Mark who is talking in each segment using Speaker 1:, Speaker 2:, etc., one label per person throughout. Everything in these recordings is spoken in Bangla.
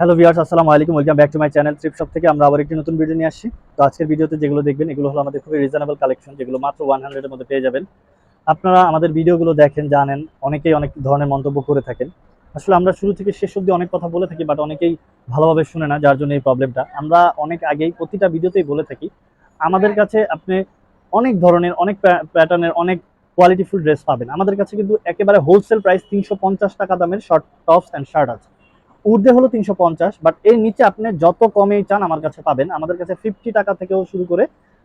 Speaker 1: হ্যালো ভিউয়ার্স, আসসালামু আলাইকুম। Welcome back to my channel trip shop থেকে আমরা আবার একটি নতুন ভিডিও নিয়ে আসছি। তো আজকের ভিডিওতে যেগুলো দেখবেন, এগুলো হলো আমাদের খুবই রিজনেবল কালেকশন যেগুলো মাত্র ওয়ান হান্ড্রেডের মধ্যে পেয়ে যাবেন। আপনারা আমাদের ভিডিওগুলো দেখেন, জানেন, অনেকেই অনেক ধরনের মন্তব্য করে থাকেন। আসলে আমরা শুরু থেকে শেষ অবধি অনেক কথা বলে থাকি বাট অনেকেই ভালোভাবে শুনে না, যার জন্য এই প্রবলেমটা আমরা অনেক আগেই প্রতিটা ভিডিওতেই বলে থাকি, আমাদের কাছে আপনি অনেক ধরনের, অনেক প্যাটার্নের অনেক কোয়ালিটিফুল ড্রেস পাবেন। আমাদের কাছে কিন্তু একেবারে হোলসেল প্রাইস তিনশো পঞ্চাশ টাকা দামের শর্ট টপস অ্যান্ড শার্ট আছে। ঊর্ধ্বে হলো তিনশো পঞ্চাশ বাট এর নিচে আপনি যত কমেই চান আমার কাছে পাবেন। আমাদের কাছে ফিফটি টাকা থেকেও শুরু করে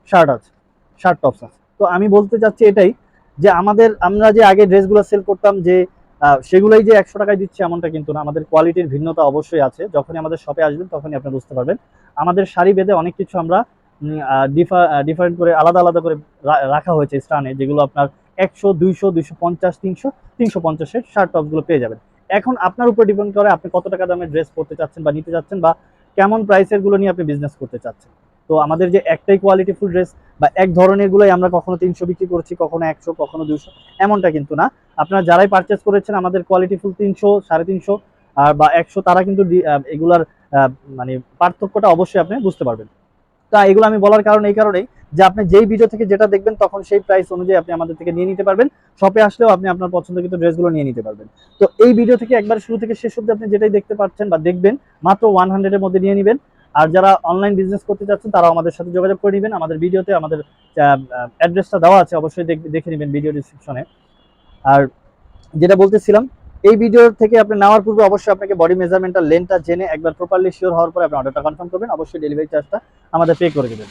Speaker 1: শার্ট আছে শার্ট টপস আছে। তো আমি বলতে চাচ্ছি এটাই যে আমাদের, আমরা যে আগে ড্রেসগুলো সেল করতাম যে সেগুলোই যে একশো টাকায় দিচ্ছে এমনটা কিন্তু না। আমাদের কোয়ালিটির ভিন্নতা অবশ্যই আছে। যখনই আমাদের শপে আসবেন তখনই আপনি বুঝতে পারবেন। আমাদের শাড়ি বেঁধে অনেক কিছু আমরা ডিফারেন্ট করে আলাদা আলাদা করে রাখা হয়েছে স্টানে যেগুলো আপনার একশো, দুইশো দুইশো পঞ্চাশ, তিনশো তিনশো পঞ্চাশের শার্ট টপসগুলো পেয়ে যাবেন। এখন আপনার উপর ডিপেন্ড করে আপনি কত টাকা দামের ড্রেস পরতে চাচ্ছেন বা নিতে চাচ্ছেন বা কেমন প্রাইসেরগুলো নিয়ে আপনি বিজনেস করতে চাচ্ছেন। তো আমাদের যে একটাই কোয়ালিটি ফুল ড্রেস বা এক ধরনের গুলোই আমরা কখনো তিনশো বিক্রি করছি, কখনো একশো, কখনো দুশো এমনটা কিন্তু না। আপনারা যারাই পারচেস করেছেন, আমাদের কোয়ালিটি ফুল তিনশো, সাড়ে তিনশো, আর বা একশো, তারা কিন্তু এগুলার মানে পার্থক্যটা অবশ্যই আপনি বুঝতে পারবেন। তা এগুলো আমি বলার কারণ এই কারণেই যে আপনি যেই ভিডিও থেকে যেটা দেখবেন তখন সেই প্রাইস অনুযায়ী আপনি আমাদের থেকে নিয়ে নিতে পারবেন। শপে আসলেও আপনি আপনার পছন্দের ড্রেসগুলো নিয়ে নিতে পারবেন। তো এই ভিডিও থেকে একবার শুরু থেকে শেষ অব্দি আপনি যেটাই দেখতে পাচ্ছেন বা দেখবেন, মাত্র ওয়ান হান্ড্রেডের মধ্যে নিয়ে নেবেন। আর যারা অনলাইন বিজনেস করতে চাচ্ছেন, তারাও আমাদের সাথে যোগাযোগ করে নেবেন। আমাদের ভিডিওতে আমাদের অ্যাড্রেসটা দেওয়া আছে, অবশ্যই দেখে নেবেন ভিডিও ডিসক্রিপশনে আর যেটা বলতেছিলাম এই ভিডিও থেকে আপনি নেওয়ার পূর্বে অবশ্যই আপনাকে বডি মেজারমেন্টটা লেনটা জেনে একবার প্রপারলি শিওর হওয়ার পরে আপনি অর্ডারটা কনফার্ম করবেন। অবশ্যই ডেলিভারি চার্জটা আমাদের পে করে দেবেন।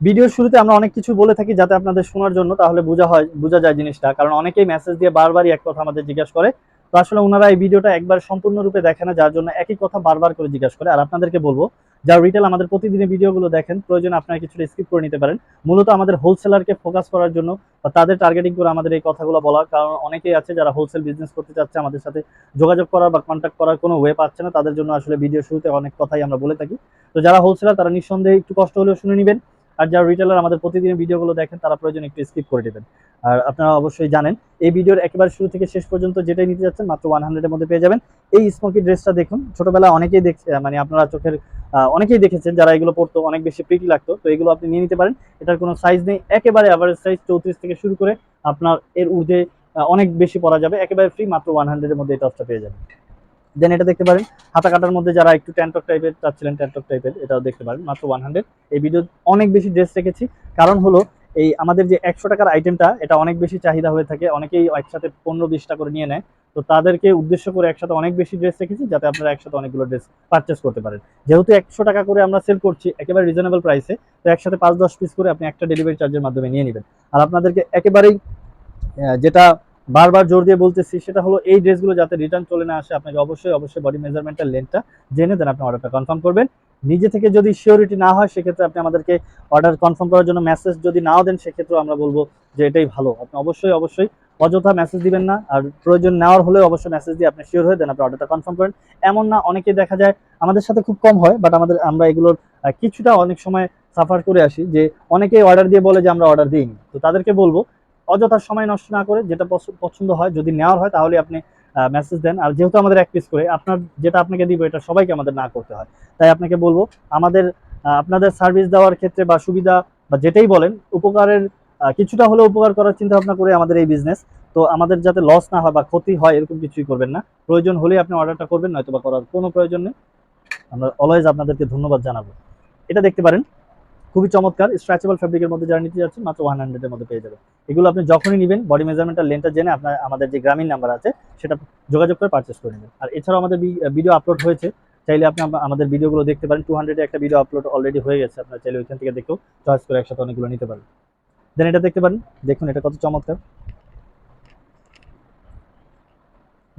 Speaker 1: ভিডিওর শুরুতে আমরা অনেক কিছু বলে থাকি যাতে আপনাদের শোনার জন্য, তাহলে বোঝা হয়, বোঝা যায় জিনিসটা। কারণ অনেকেই মেসেজ দিয়ে বারবারই এক কথা আমাদের জিজ্ঞাসা করে। তো আসলে ওনারা এই ভিডিওটা একবার সম্পূর্ণরূপে দেখে না, যার জন্য একই কথা বারবার করে জিজ্ঞাসা করে। আর আপনাদেরকে বলব যারা রিটেল আমাদের প্রতিদিনের ভিডিওগুলো দেখেন, প্রয়োজন আপনারা কিছুটা স্কিপ করে নিতে পারেন। মূলত আমাদের হোলসেলারকে ফোকাস করার জন্য বা তাদের টার্গেটিং করে আমাদের এই কথাগুলো বলার কারণ অনেকেই আছে যারা হোলসেল বিজনেস করতে চাচ্ছে, আমাদের সাথে যোগাযোগ করার বা কন্ট্যাক্ট করার কোনো ওয়ে পাচ্ছে না, তাদের জন্য আসলে ভিডিও শুরুতে অনেক কথাই আমরা বলে থাকি। তো যারা হোলসেলার তারা নিঃসন্দেহে একটু কষ্ট হলেও শুনে নেবেন। আর যারা রিটেলার আমাদের প্রতিদিনের ভিডিওগুলো দেখেন, তারা প্রয়োজন একটু স্কিপ করে দেবেন আর আপনারা অবশ্যই জানেন, এই ভিডিওর একেবারে শুরু থেকে শেষ পর্যন্ত যেটাই নিতে যাচ্ছেন, মাত্র ওয়ান হান্ড্রেডের মধ্যে পেয়ে যাবেন। এই স্মোকি ড্রেসটা দেখুন ছোটবেলা অনেকেই দেখ মানে আপনারা চোখের অনেকেই দেখেছেন যারা এগুলো পরতো অনেক বেশি প্রিটি লাগতো। তো এগুলো আপনি নিয়ে নিতে পারেন। এটার কোনো সাইজ নেই। একেবারে অ্যাভারেজ সাইজ চৌত্রিশ থেকে শুরু করে আপনার এর আহ, অনেক বেশি পরা যাবে। একেবারে ফ্রি মাত্র ওয়ান হান্ড্রেডের মধ্যে এই টপসটা পেয়ে যাবেন। দেন এটা দেখতে পারেন হাতা কাটার মধ্যে যারা একটু ট্যান্টক টাইপের চাচ্ছিলেন ট্যান্টক টাইপের এটাও দেখতে পারেন মাত্র ওয়ান হান্ড্রেড এই ভিডিও অনেক বেশি ড্রেস রেখেছি। কারণ হলো এই আমাদের যে একশো টাকার আইটেমটা এটা অনেক বেশি চাহিদা হয়ে থাকে। অনেকেই একসাথে পনেরো বিশটা করে নিয়ে নেয়। তো তাদেরকে উদ্দেশ্য করে একসাথে অনেক বেশি ড্রেস রেখেছি যাতে আপনারা একসাথে অনেকগুলো ড্রেস পারচেস করতে পারেন। যেহেতু একশো টাকা করে আমরা সেল করছি একেবারে রিজনেবল প্রাইসে তো একসাথে পাঁচ দশ পিস করে আপনি একটা ডেলিভারি চার্জের মাধ্যমে নিয়ে নেবেন। আর আপনাদেরকে একেবারেই যেটা বারবার জোর দিয়ে বলতেছি সেটা হলো এই ড্রেসগুলো যাতে রিটার্ন চলে না আসে, আপনাকে অবশ্যই অবশ্যই বডি মেজারমেন্টের লেন্থটা জেনে দেন আপনি অর্ডারটা কনফার্ম করবেন। নিজে থেকে যদি শিওরিটি না হয়, সেক্ষেত্রে আপনি আমাদেরকে অর্ডার কনফার্ম করার জন্য মেসেজ যদি নাও দেন সেক্ষেত্রে আমরা বলব যে এটাই ভালো। আপনি অবশ্যই অবশ্যই অযথা মেসেজ দিবেন না। আর প্রয়োজন নেওয়ার হলেও অবশ্যই মেসেজ দিয়ে আপনি শিওর হয়ে দেন আপনি অর্ডারটা কনফার্ম করেন। এমন না অনেকে দেখা যায় আমাদের সাথে খুব কম হয় বাট আমাদের, আমরা এগুলোর কিছুটা অনেক সময় সাফার করে আসি যে অনেকেই অর্ডার দিয়ে বলে যে আমরা অর্ডার দিইনি। তো তাদেরকে বলব, অযথা সময় নষ্ট না করে যেটা পছ- পছন্দ হয়, যদি নেওয়ার হয় তাহলে আপনি মেসেজ দেন। আর যেহেতু আমাদের এক পিস করে, আপনার, যেটা আপনাকে দিব এটা সবাইকে আমাদের না করতে হয়। তাই আপনাকে বলব, আমাদের আপনাদের সার্ভিস দেওয়ার ক্ষেত্রে বা সুবিধা বা যেটাই বলেন, উপকারের কিছুটা হলেও উপকার করার চিন্তা ভাবনা করে আমাদের এই বিজনেস তো আমাদের যাতে লস না হয় বা ক্ষতি হয়, এরকম কিছুই করবেন না। প্রয়োজন হলে আপনি অর্ডারটা করবেন নয়তো বা করার কোনো প্রয়োজন নেই। আমরা অলওয়েজ আপনাদেরকে ধন্যবাদ জানাব। এটা দেখতে পারেন, খুবই চমৎকার স্ট্রেচেবল ফ্যাব্রিকের মধ্যে যারা নিতে যাচ্ছেন, মাত্র ওয়ান হান্ড্রেডের মধ্যে পেয়ে যাবেন। এগুলো আপনি যখনই নেবেন বডি মেজারমেন্টের লেনটা জেনে আপনার, আমাদের যে গ্রামীণ নাম্বার আছে, সেটা যোগাযোগ করে পারচেস করে নেবেন। আর এছাড়াও আমাদের ভিডিও আপলোড হয়েছে, চাইলে আপনি আম- আমাদের ভিডিওগুলো দেখতে পারেন। টু হান্ড্রেডে একটা ভিডিও আপলোড অলরেডি হয়ে গেছে, আপনার চাইলে ওইখান থেকে দেখেও চয়েস করে একসাথে অনেকগুলো নিতে পারেন। দেন এটা দেখতে পারেন। দেখুন এটা কত চমৎকার।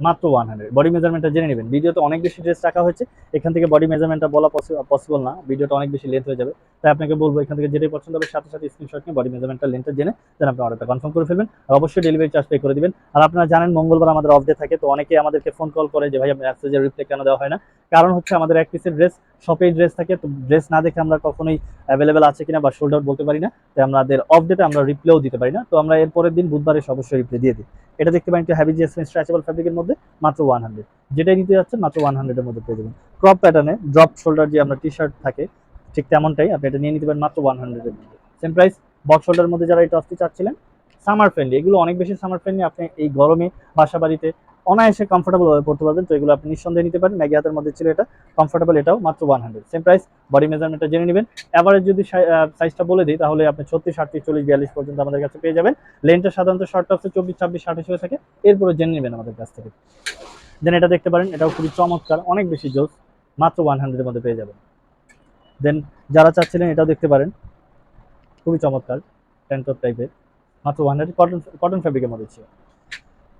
Speaker 1: মাত্র ওয়ান হান্ড্রেড বডি মেজারমেন্টটা জেনে নেবেন। ভিডিওতে অনেক বেশি ড্রেস রাখা হয়েছে। এখান থেকে বডি মেজারমেন্টটা বলা পসিবল না। ভিডিওটা অনেক বেশি লেন্থ হয়ে যাবে। তাই আপনাকে বলব এখান থেকে যেটাই পছন্দ হবে, সাথে সাথে স্ক্রিনশট নিয়ে বডি মেজারমেন্টটা লেন্থটা জেনে দেন আপনি অর্ডারটা কনফার্ম করে ফেলবেন। আর অবশ্যই ডেলিভারি চার্জ পে করে দিবেন। আর আপনারা জানেন মঙ্গলবার আমাদের অফ ডে থাকে। তো অনেকে আমাদেরকে ফোন কল করে যে, ভাই, আপনার রিপ্লাই কেন দেওয়া হয় না? কারণ হচ্ছে আমাদের এক পিসের ড্রেস শপে ড্রেস থাকে, তো ড্রেস না দেখে আমরা কখনোই অ্যাভেলেবেল আছে কিনা বা সোল্ড আউট বলতে পারি না। তাই আমাদের অফ ডেতে আমরা রিপ্লেও দিতে পারি না। তো আমরা এর পরের দিন বুধবারে অবশ্যই রিপ্লে দিয়ে দিই। এটা দেখতে পারেন একটু হ্যাভি জিএসএম স্ট্রেচেবল ফ্যাব্রিকের মধ্যে মাত্র ওয়ান হান্ড্রেড যেটাই নিতে যাচ্ছেন মাত্র ওয়ান হান্ড্রেডের মধ্যে পেয়ে যাবেন। ক্রপ প্যাটার্নে ড্রপ শোল্ডার যে আমরা টি শার্ট থাকে, ঠিক তেমনটাই আপনি এটা নিয়ে নিতে পারেন মাত্র ওয়ান হান্ড্রেডের মধ্যে। সেম প্রাইস বক্স শোল্ডারের মধ্যে যারা এই টপটি চাচ্ছিলেন সামার ফ্রেন্ডলি এগুলো অনেক বেশি সামার ফ্রেন্ডলি আপনি এই গরমে বাসা বাড়িতে অনায়াসে কমফোর্টেবল ভাবে পড়তে পারবেন। তো এগুলো আপনি নিঃসন্দেহে নিতে পারেন। ম্যাগি হাতের মধ্যে ছিল এটা কমফোর্টেবল এটাও মাত্র one hundred same price body মেজারমেন্টটা জেনে নেবেন। অ্যাভারেজ যদি সাইজটা বলে দিই, তাহলে আপনি ছত্রিশ, আটত্রিশ, চল্লিশ, বিয়াল্লিশ পর্যন্ত আমাদের কাছে পেয়ে যাবেন। লেনটা সাধারণত শর্ট টপসে চব্বিশ, ছাব্বিশ, আঠাশ হয়ে থাকে। এরপরে জেনে নেবেন আমাদের কাছ থেকে। দেন এটা দেখতে পারেন, এটাও খুবই চমৎকার, অনেক বেশি জোস, মাত্র ওয়ান হান্ড্রেডের মধ্যে পেয়ে যাবেন। দেন যারা চাচ্ছিলেন এটাও দেখতে পারেন। খুবই চমৎকার ট্যান্টপ টাইপের মাত্র ওয়ান হান্ড্রেড কটন কটন ফ্যাব্রিকের মধ্যে ছিল।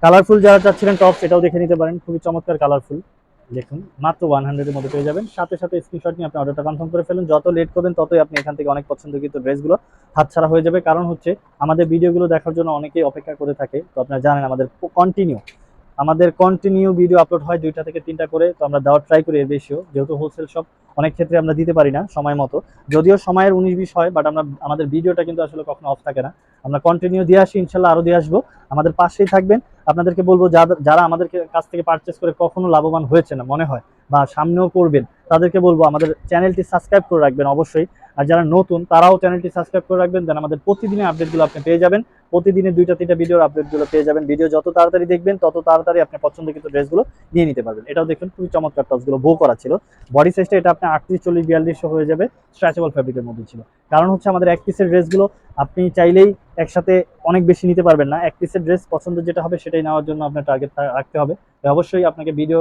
Speaker 1: কালারফুল যারা চাচ্ছিলেন টপ এটাও দেখে নিতে পারেন। খুবই চমৎকার কালারফুল দেখুন, মাত্র ওয়ান হান্ড্রেডের মধ্যে পেয়ে যাবেন। সাথে সাথে স্ক্রিনশট নিয়ে আপনি অর্ডারটা কনফার্ম করে ফেলুন। যত লেট করবেন, ততই আপনি এখান থেকে অনেক পছন্দকৃত ড্রেসগুলো হাতছাড়া হয়ে যাবে। কারণ হচ্ছে, আমাদের ভিডিওগুলো দেখার জন্য অনেকেই অপেক্ষা করে থাকে। তো আপনারা জানেন, আমাদের কন্টিনিউ আমাদের কন্টিনিউ ভিডিও আপলোড হয় দুইটা থেকে তিনটা করে। তো আমরা দেওয়ার ট্রাই করি এর বেশিও। যেহেতু হোলসেল শপ অনেক ক্ষেত্রে আমরা দিতে পারি না সময় মতো। যদিও সময়ের উনিশ বিশ হয় বাট আমরা, আমাদের ভিডিওটা কিন্তু আসলে কখনো অফ থাকে না। আমরা কন্টিনিউ দিয়ে আসি, ইনশাল্লাহ আরও দিয়ে আসব। আমাদের পাশেই থাকবেন। আপনাদেরকে বলব যারা আমাদের কাছ থেকে পারচেস করে কখনো লাভবান হয়েছে না, মনে হয়, বা সামনেও করবেন, তাদেরকে বলব, আমাদের চ্যানেলটি সাবস্ক্রাইব করে রাখবেন অবশ্যই। আর যারা নতুন, তারাও চ্যানেলটি সাবস্ক্রাইব করে রাখবেন দেন আমাদের প্রতিদিনের আপডেটগুলো আপনি পেয়ে যাবেন। প্রতিদিনে দুইটা, তিনটা ভিডিওর আপডেটগুলো পেয়ে যাবেন। ভিডিও যত তাড়াতাড়ি দেখবেন, তত তাড়াতাড়ি আপনি পছন্দকৃত ড্রেসগুলো নিয়ে নিতে পারবেন। এটাও দেখুন, খুবই চমৎকার টপসগুলো বো করা ছিল। বডি সাইজটা এটা আপনি আটত্রিশ, চল্লিশ বিয়াল্লিশশো হয়ে যাবে স্ট্রেচেবল ফ্যাব্রিকের মধ্যে ছিল। কারণ হচ্ছে আমাদের এক পিসের ড্রেসগুলো আপনি চাইলেই একসাথে অনেক বেশি নিতে পারবেন না। এক পিসের ড্রেস পছন্দ যেটা হবে সেটাই নেওয়ার জন্য আপনার টার্গেট রাখতে হবে। অবশ্যই আপনাকে ভিডিও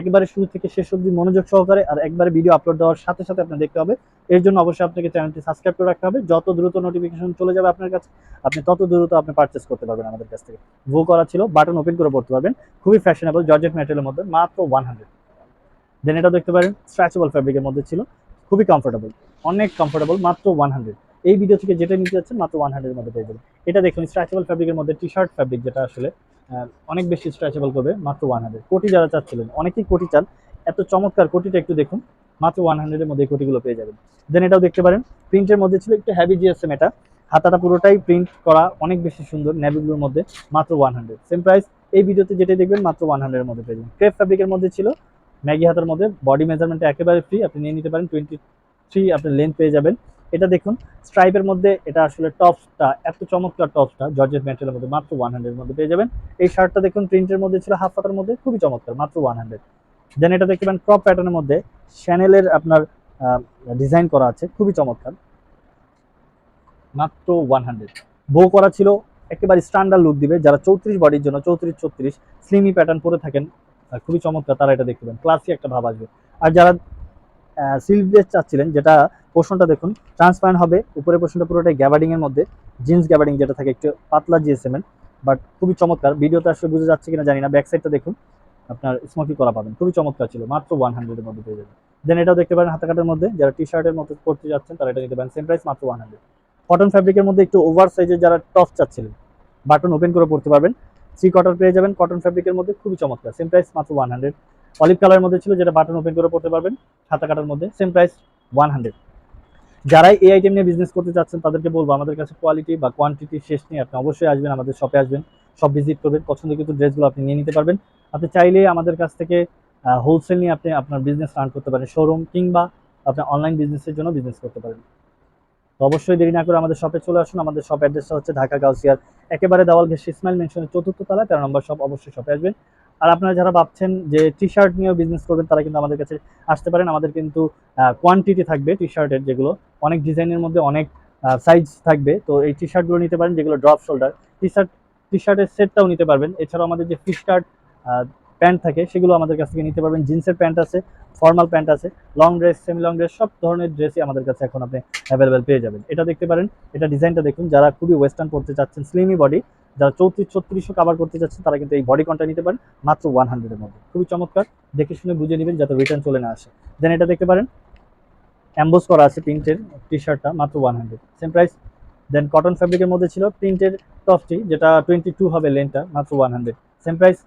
Speaker 1: একবারে শুরু থেকে শেষ অবধি মনোযোগ সহকারে আর একবারে ভিডিও আপলোড দেওয়ার সাথে সাথে আপনি দেখতে হবে। এর জন্য অবশ্যই আপনাকে চ্যানেলটি সাবস্ক্রাইব করে রাখতে হবে। যত দ্রুত নোটিফিকেশন চলে যাবে আপনার কাছে, আপনি তত দ্রুত আপনি পারচেস করতে পারবেন আমাদের কাছ থেকে। ভো করা ছিল বাটন ওপেন করে পড়তে পারবেন। খুবই ফ্যাশনেবল জর্জেট ম্যাটেরিয়ালের মধ্যে, মাত্র ওয়ান হান্ড্রেড দেন এটা দেখতে পারেন স্ট্রেচেবল ফ্যাব্রিকের মধ্যে ছিল। খুবই কমফোর্টেবল অনেক কমফোর্টেবল মাত্র ওয়ান হান্ড্রেড এই ভিডিও থেকে যেটা নিতে যাচ্ছেন মাত্র ওয়ান হান্ড্রেডের মধ্যে পেয়ে যাবেন। এটা দেখুন স্ট্রেচেবল ফ্যাব্রিকের মধ্যে টি শার্ট ফ্যাব্রিক যেটা আসলে অনেক বেশি স্ট্রেচেবল করবে মাত্র ওয়ান হান্ড্রেড কোটি যারা চাচ্ছিলেন, অনেকেই কোটি চান। এত চমৎকার কোটিটা একটু দেখুন, মাত্র ওয়ান হান্ড্রেডের মধ্যে কোটিগুলো পেয়ে যাবেন। দেন এটাও দেখতে পারেন প্রিন্টের মধ্যে ছিল একটু হ্যাভি জিএসএম এটা। হাতাটা পুরোটাই প্রিন্ট করা, অনেক বেশি সুন্দর নেভিগুলোর মধ্যে, মাত্র ওয়ান হান্ড্রেড সেম প্রাইস এই ভিডিওতে যেটা দেখবেন, মাত্র ওয়ান হান্ড্রেডের মধ্যে পেয়ে যাবেন। ক্রেপ ফ্যাব্রিকের মধ্যে ছিল, ম্যাগি হাতের মধ্যে বডি মেজারমেন্টে একেবারে ফ্রি আপনি নিয়ে নিতে পারেন টোয়েন্টি থ্রি আপনি লেন্থ পেয়ে যাবেন। এটা দেখুন স্ট্রাইপের মধ্যে এটা আসলে টপসটা এত চমৎকার টপসটা জর্জেট ম্যাটেরিয়ালের মধ্যে মাত্র ওয়ান হান্ড্রেড মধ্যে পেয়ে যাবেন। এই শার্টটা দেখুন প্রিন্টের মধ্যে ছিল হাফ পাতার মধ্যে, খুবই চমৎকার, মাত্র ওয়ান হান্ড্রেড দেন এটা দেখতে পারেন ক্রপ প্যাটার্নের মধ্যে শ্যানেলের আপনার ডিজাইন করা আছে, খুবই চমৎকার। মাত্র ওয়ান হান্ড্রেড বো করা ছিল, একেবারে স্ট্যান্ডার্ড লুক দিবে, যারা চৌত্রিশ বডির জন্য চৌত্রিশ ছত্রিশ স্লিমি প্যাটার্ন পরে থাকেন খুবই চমৎকার, তারা এটা দেখতে পাবেন ক্লাসি একটা ভাব আসবে। আর যারা সিল্ক ড্রেস চাচ্ছিলেন, যেটা পোর্শনটা দেখুন ট্রান্সপারেন্ট হবে উপরে পোর্শনটা পুরোটাই গ্যাবার্ডিং এর মধ্যে জিন্স গ্যাবার্ডিং যেটা থাকে, একটু পাতলা জিএসএম এর বাট খুবই চমৎকার। ভিডিওতে আসলে বুঝে যাচ্ছে কিনা জানি না ব্যাক সাইডটা দেখুন, আপনার স্মোকি করা পাবেন, খুবই চমৎকার ছিল, মাত্র ওয়ান হান্ড্রেডের মধ্যে পেয়ে যাবেন। দেন এটাও দেখতে পারেন হাতে কাটার মধ্যে, যারা টি শার্টের মতো করতে যাচ্ছেন, তারা এটা নিতে পারেন সেম প্রাইস মাত্র ওয়ান হান্ড্রেড কটন ফ্যাব্রিকের মধ্যে একটু ওভার সাইজের যারা টপ চাচ্ছিলেন বাটন ওপেন করে পড়তে পারবেন থ্রি কটন পেয়ে যাবেন কটন ফ্যাব্রিকের মধ্যে খুবই চমৎকার সেম প্রাইস মাত্র ওয়ান হান্ড্রেড অলিভ কালারের মধ্যে ছিল, যেটা বাটন ওপেন করে পড়তে পারবেন হাতা কাটার মধ্যে সেম প্রাইস ওয়ান হান্ড্রেড যারাই এই আইটেম নিয়ে বিজনেস করতে চাচ্ছেন, তাদেরকে বলব আমাদের কাছে কোয়ালিটি বা কোয়ান্টিটি শেষ নিয়ে আপনি অবশ্যই আসবেন, আমাদের শপে আসবেন সব ভিজিট করবেন পছন্দ কিন্তু ড্রেসগুলো আপনি নিয়ে নিতে পারবেন। আপনি চাইলে আমাদের কাছ থেকে হোলসেল নিয়ে আপনি আপনার বিজনেস রান করতে পারেন শোরুম কিংবা আপনি অনলাইন বিজনেসের জন্য বিজনেস করতে পারেন। তো অবশ্যই দেরি না করে আমাদের শপে চলে আসুন। আমাদের শপ অ্যাড্রেসটা হচ্ছে ঢাকা গাউসিয়ার, একেবারে দেওয়াল ঘেসে ইসমাইল মেনশনের চতুর্থ তলায়, তেরো নম্বর শপ অবশ্যই শপে আসবেন। আর আপনারা যারা ভাবছেন যে টি শার্ট নিয়েও বিজনেস করবেন, তারা কিন্তু আমাদের কাছে আসতে পারেন। আমাদের কিন্তু কোয়ান্টিটি থাকবে টি শার্টের যেগুলো। অনেক ডিজাইনের মধ্যে অনেক সাইজ থাকবে। তো এই টি শার্টগুলো নিতে পারেন, যেগুলো drop shoulder T shirt T শার্টের সেটটাও নিতে পারবেন। এছাড়াও আমাদের যে ফিশ কার্ট প্যান্ট থাকে, সেগুলো আমাদের কাছ থেকে নিতে পারবেন। জিন্সের প্যান্ট আছে ফর্মাল প্যান্ট আছে long dress semi long dress সব ধরনের ড্রেসই আমাদের কাছে এখন আপনি অ্যাভেলেবেল পেয়ে যাবেন। এটা দেখতে পারেন, এটা ডিজাইনটা দেখুন। যারা খুবই ওয়েস্টার্ন পড়তে চাচ্ছেন স্লিমি বডি যারা চৌত্রিশ, ছত্রিশও কাভার করতে চাচ্ছেন তারা কিন্তু এই বডি কনটা নিতে পারেন মাত্র ওয়ান হান্ড্রেডের মধ্যে। খুবই চমৎকার। দেখে শুনে বুঝে নেবেন যাতে রিটার্ন চলে না আসে। দেন এটা দেখতে পারেন অ্যাম্বোস করা আছে প্রিন্টের টি শার্টটা মাত্র one hundred same price then cotton ফ্যাব্রিকের মধ্যে ছিল প্রিন্টের টপটি যেটা টোয়েন্টি টু হবে লেনটা মাত্র ওয়ান হান্ড্রেড সেম প্রাইস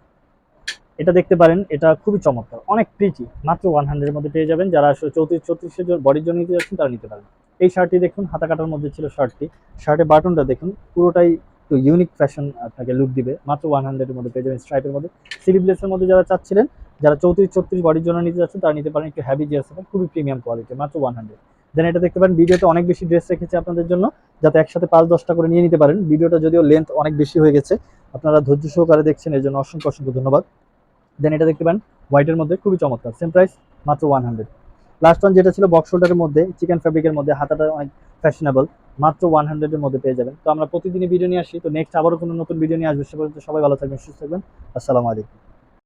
Speaker 1: এটা দেখতে পারেন, এটা খুবই চমৎকার। অনেক প্রিটি মাত্র ওয়ান হান্ড্রেডের মধ্যে পেয়ে যাবেন। যারা আসলে চৌত্রিশ চৌত্রিশের বডির জন্য নিতে যাচ্ছেন, তারা নিতে পারেন। এই শার্টটি দেখুন হাতা কাটার মধ্যে ছিল শার্টটি শার্টের বাটনটা দেখুন, পুরোটাই একটু ইউনিক ফ্যাশন আপনাকে লুক দিবে। মাত্র ওয়ান হান্ড্রেডের মধ্যে পেয়ে যাবেন স্ট্রাইপের মধ্যে। সিলিব্লেসের মধ্যে যারা চাচ্ছিলেন, যারা চৌত্রিশ চৌত্রিশ বডির জন্য নিতে যাচ্ছেন, তারা নিতে পারেন একটু হ্যাভি জিয়াস হবে খুবই প্রিমিয়াম কোয়ালিটি মাত্র ওয়ান হান্ড্রেড দেন এটা দেখতে পারেন, ভিডিওতে অনেক বেশি ড্রেস রেখেছে আপনাদের জন্য, যাতে একসাথে পাঁচ, দশটা করে নিয়ে নিতে পারেন। ভিডিওটা যদিও লেন্থ অনেক বেশি হয়ে গেছে, আপনারা ধৈর্য সহকারে দেখছেন, এর জন্য অসংখ্য অসংখ্য ধন্যবাদ। দেন এটা দেখতে পারেন হোয়াইটের মধ্যে খুবই চমৎকার সেম প্রাইস মাত্র ওয়ান হান্ড্রেড লাস্ট ওয়ান যেটা ছিল বক্স শোল্ডারের মধ্যে চিকেন ফ্যাব্রিকের মধ্যে, হাতাটা অনেক ফ্যাশনেবল মাত্র ওয়ান হান্ড্রেডের মধ্যে পেয়ে যাবেন। তো আমরা প্রতিদিনই ভিডিও নিয়ে আসি। তো নেক্সট আবারও কোনো নতুন ভিডিও নিয়ে আসব সে পর্যন্ত সবাই ভালো থাকবেন, সুস্থ থাকবেন। আসসালামু আলাইকুম।